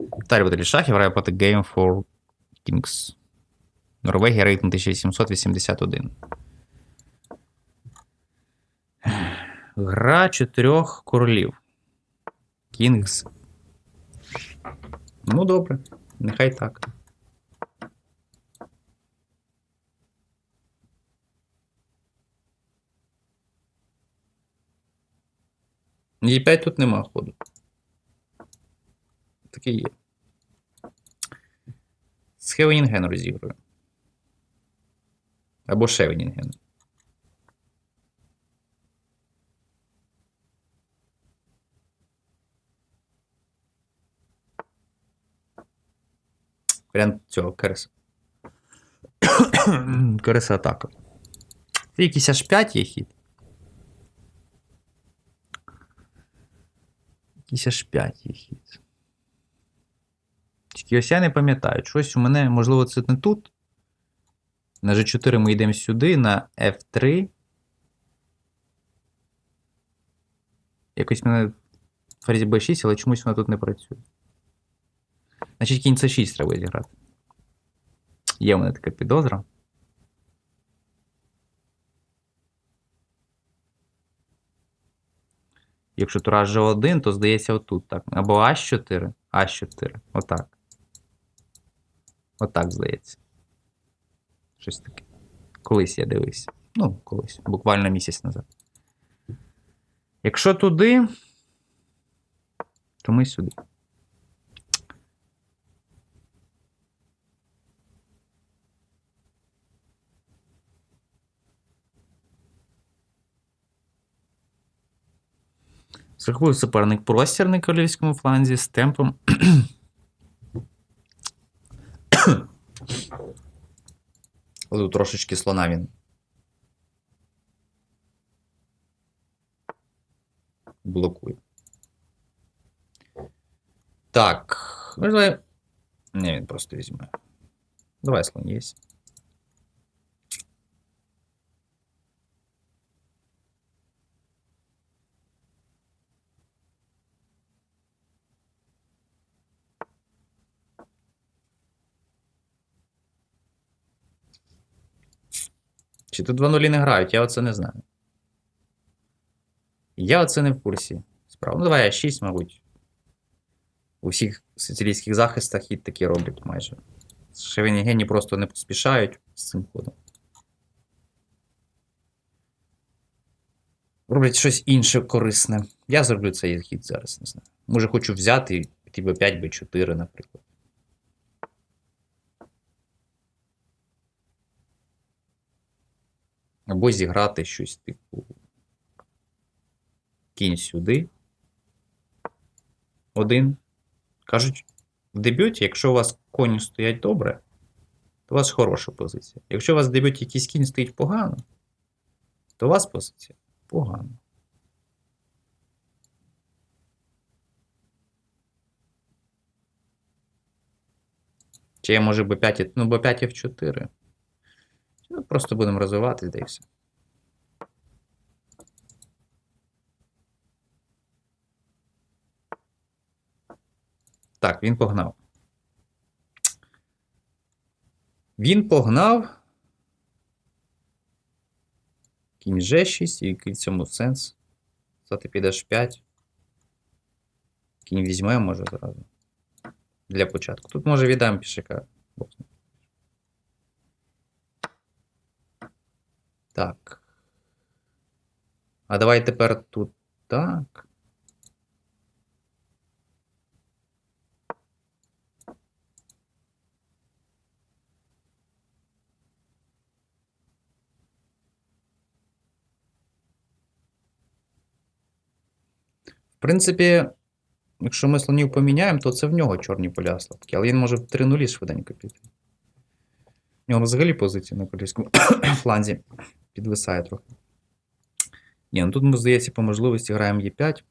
Віталій Баталій Шахів грає проти Game for Kings. Норвегія рейтинг 1781. Гра чотирьох королів. Кінгс. Ну, добре. Нехай так. Є 5 тут нема ходу. Таке є. З Хевенінген розіграю. Або Шевенінген. Варіант цього Кереса. Кереса атака. Це якийсь аж 5 є хід. Якийсь аж 5 є хід. Тільки ось я не пам'ятаю. Щось у мене, можливо, це не тут. На G4 ми йдемо сюди, на F3. Якось в мене ферзь B6, але чомусь вона тут не працює. Значить, кінь C6 треба зіграти. Є в мене така підозра. Якщо тура G1, то здається отут так. Або А4, А4. Отак. Отак, здається. Щось таке. Колись я дивився. Ну, колись, буквально місяць назад. Якщо туди, то ми сюди. Страховий суперник простір на королівському фланзі з темпом. Але тут трошечки слона він. Блокує. Так. Можливо. Ні, він просто візьме. Давай слон є. Чи тут 2-0 не грають, я оце не знаю. Я оце не в курсі. Справа. Ну, давай я 6, мабуть. У всіх сицилійських захистах хід такі роблять майже. Шевенігені просто не поспішають з цим ходом. Роблять щось інше корисне. Я зроблю цей хід зараз, не знаю. Може, хочу взяти піти Б5, Б4, наприклад. Або зіграти щось типу. Кінь сюди. Один. Кажуть, в дебюті, якщо у вас коні стоять добре, то у вас хороша позиція. Якщо у вас в дебюті якийсь кінь стоїть погано, то у вас позиція погана. Чи я може Б5, ну Б5 F4. Ну, Просто будемо розвиватись, да і все. Так, він погнав. Він погнав. Кінь G6, і який в цьому сенс? Стати під H5. Кінь візьме, може зразу. Для початку. Тут може віддам пішака. Так. А давай тепер тут так. В принципі, якщо ми слонів поміняємо, то це в нього чорні поля слабкі, але він може в 3 нулі швиденько піти. У нього взагалі позиція на корейському фланзі підвисає трохи. Ні, ну тут ми, здається, по можливості граємо Е5.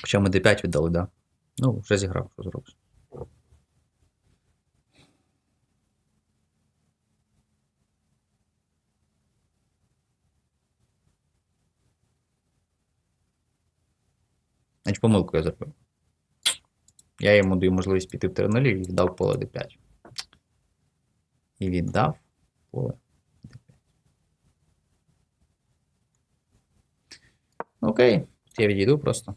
Хоча ми D5 віддали, да. Ну, вже зіграв, що зробиш. Значить, помилку я зробив. Я йому даю можливість піти в 3 0 і віддав поле d5. І віддав поле Окей, я відійду просто.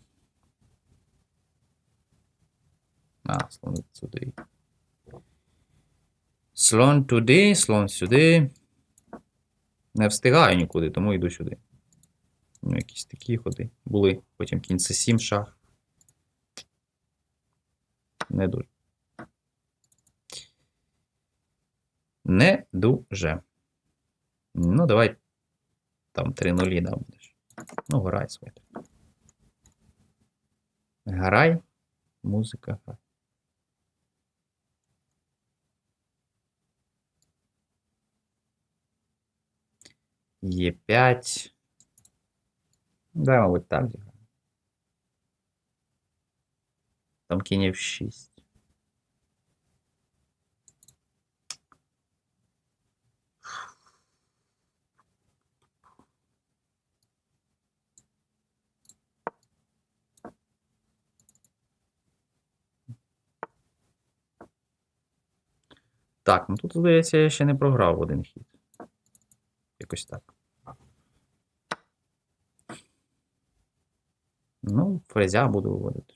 А, слон сюди. Слон туди, слон сюди. Не встигаю нікуди, тому йду сюди. Ну, якісь такі ходи були. Потім кінь це 7 шах. Не дуже. Не дуже. Ну, давай. Там 3 нулі, да, будеш. Ну, грай своє. Грай. Музика грай. Є 5. Да, мабуть, так зіграю. Там кінь F6. Так, ну тут, здається, я ще не програв один хід. Якось так. Ну, фрезя буду виводити.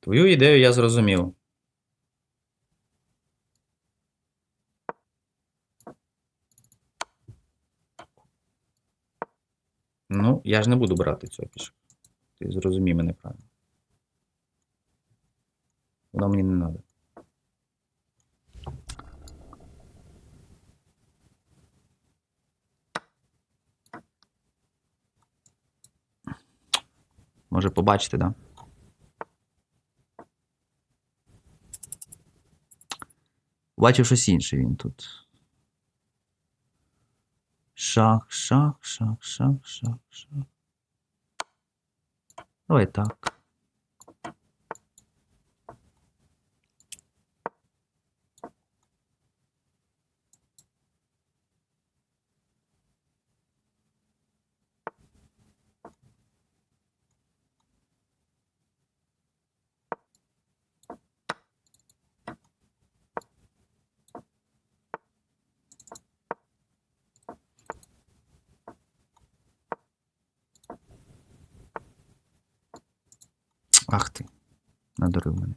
Твою ідею я зрозумів. Ну, я ж не буду брати цього пішка. Ти зрозумій мене правильно. Воно мені не треба. Може побачите, да? Бачив щось інше він тут. Шах, шах, шах, шах, шах, шах. Давай так. Ах ти, надурив мене.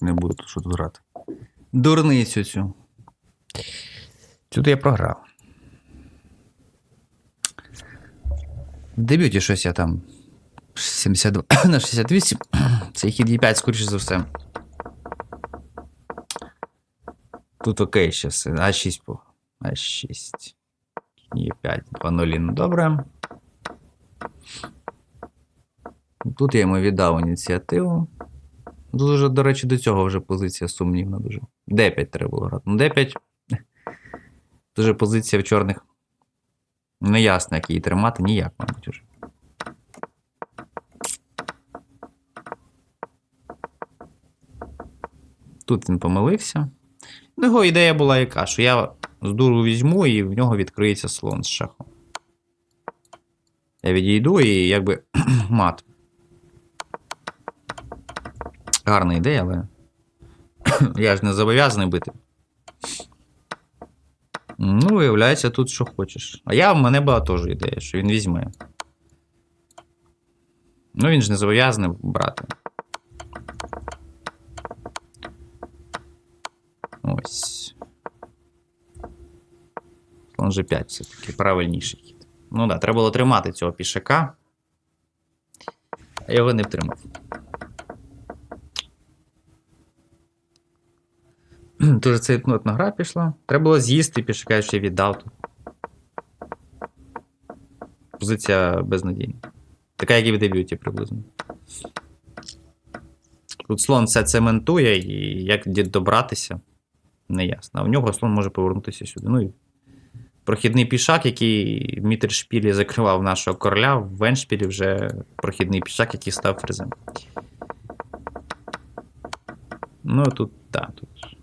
Не буду тут що тут грати. Дурницю цю. Тут я програв. В дебюті щось я там 72 на 68. Цей хід Е5, скоріше за все. Тут окей, щас. А6 по. А6. Е5, 2 0 ну добре. Тут я йому віддав ініціативу. Дуже, до речі, до цього вже позиція сумнівна дуже. D5 треба було грати. Ну, D5. Дуже позиція в чорних. Неясно, як її тримати, ніяк, мабуть, уже. Тут він помилився. Ну, його ідея була яка, що я з дуру візьму і в нього відкриється слон з шахом. Я відійду і якби мат. Гарна ідея, але. Я ж не зобов'язаний бити. Ну, виявляється, тут що хочеш. А я в мене була теж ідея, що він візьме. Ну, він ж не зобов'язаний брати. Ось. Слон G5 все-таки правильніший хід. Ну так, да, треба було тримати цього пішака. А його не втримав. Дуже цейтнотна гра пішла. Треба було з'їсти пішака, я ще віддав. Позиція безнадійна. Така, як і в дебюті приблизно. Тут слон все цементує, і як добратися, не ясно. А в нього слон може повернутися сюди. Ну і прохідний пішак, який в мітершпілі закривав нашого короля, в еншпілі вже прохідний пішак, який став фрезем. Ну тут, так, тут,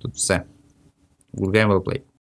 тут все. Good game well played.